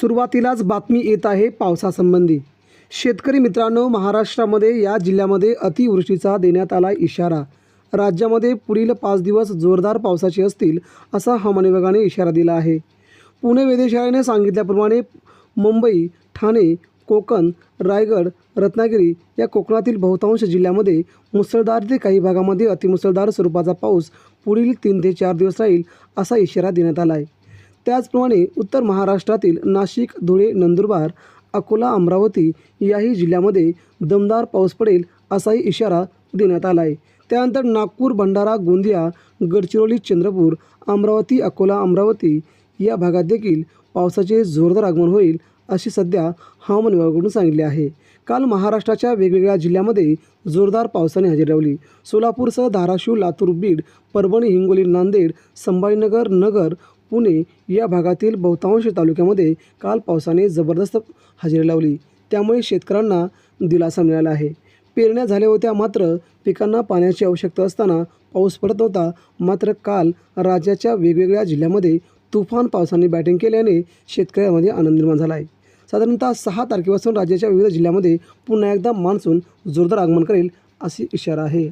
सुरुवातीलाच बातमी येत आहे पावसासंबंधी. शेतकरी मित्रांनो महाराष्ट्रामध्ये या जिल्ह्यामध्ये अतिवृष्टीचा देण्यात आला इशारा. राज्यामध्ये पुढील पाच दिवस जोरदार पावसाचे असतील असा हवामान विभागाने इशारा दिला आहे. पुणे वेधशाळेने सांगितल्याप्रमाणे मुंबई ठाणे कोकण रायगड रत्नागिरी या कोकणातील बहुतांश जिल्ह्यामध्ये मुसळधार ते काही भागामध्ये अतिमुसळधार स्वरूपाचा पाऊस पुढील तीन ते चार दिवस राहील असा इशारा देण्यात आला आहे. त्याचप्रमाणे उत्तर महाराष्ट्रातील नाशिक धुळे नंदुरबार अकोला अमरावती याही जिल्ह्यामध्ये दमदार पाऊस पडेल असाही इशारा देण्यात आला आहे. त्यानंतर नागपूर भंडारा गोंदिया गडचिरोली चंद्रपूर अमरावती अकोला अमरावती या भागात देखील पावसाचे जोरदार आगमन होईल अशी सध्या हवामान विभागाकडून सांगितले आहे. काल महाराष्ट्राच्या वेगवेगळ्या जिल्ह्यामध्ये जोरदार पावसाने हजेरी लावली. सोलापूरसह धाराशिव लातूर बीड परभणी हिंगोली नांदेड संभाजीनगर नगर पुणे या भागातील बहुतांश तालुक्यामध्ये काल पावसाने जबरदस्त हजेरी लावली. त्यामुळे शेतकऱ्यांना दिलासा मिळाला आहे. पेरण्या झाल्या होत्या मात्र पिकांना पाण्याची आवश्यकता असताना पाऊस पडत नव्हता. मात्र काल राज्याच्या वेगवेगळ्या जिल्ह्यामध्ये तुफान पावसाने बॅटिंग केल्याने शेतकऱ्यांमध्ये आनंद निर्माण झाला आहे. साधारणतः सहा तारखेपासून राज्याच्या विविध जिल्ह्यामध्ये पुन्हा एकदा मान्सून जोरदार आगमन करेल अशी इशारा आहे.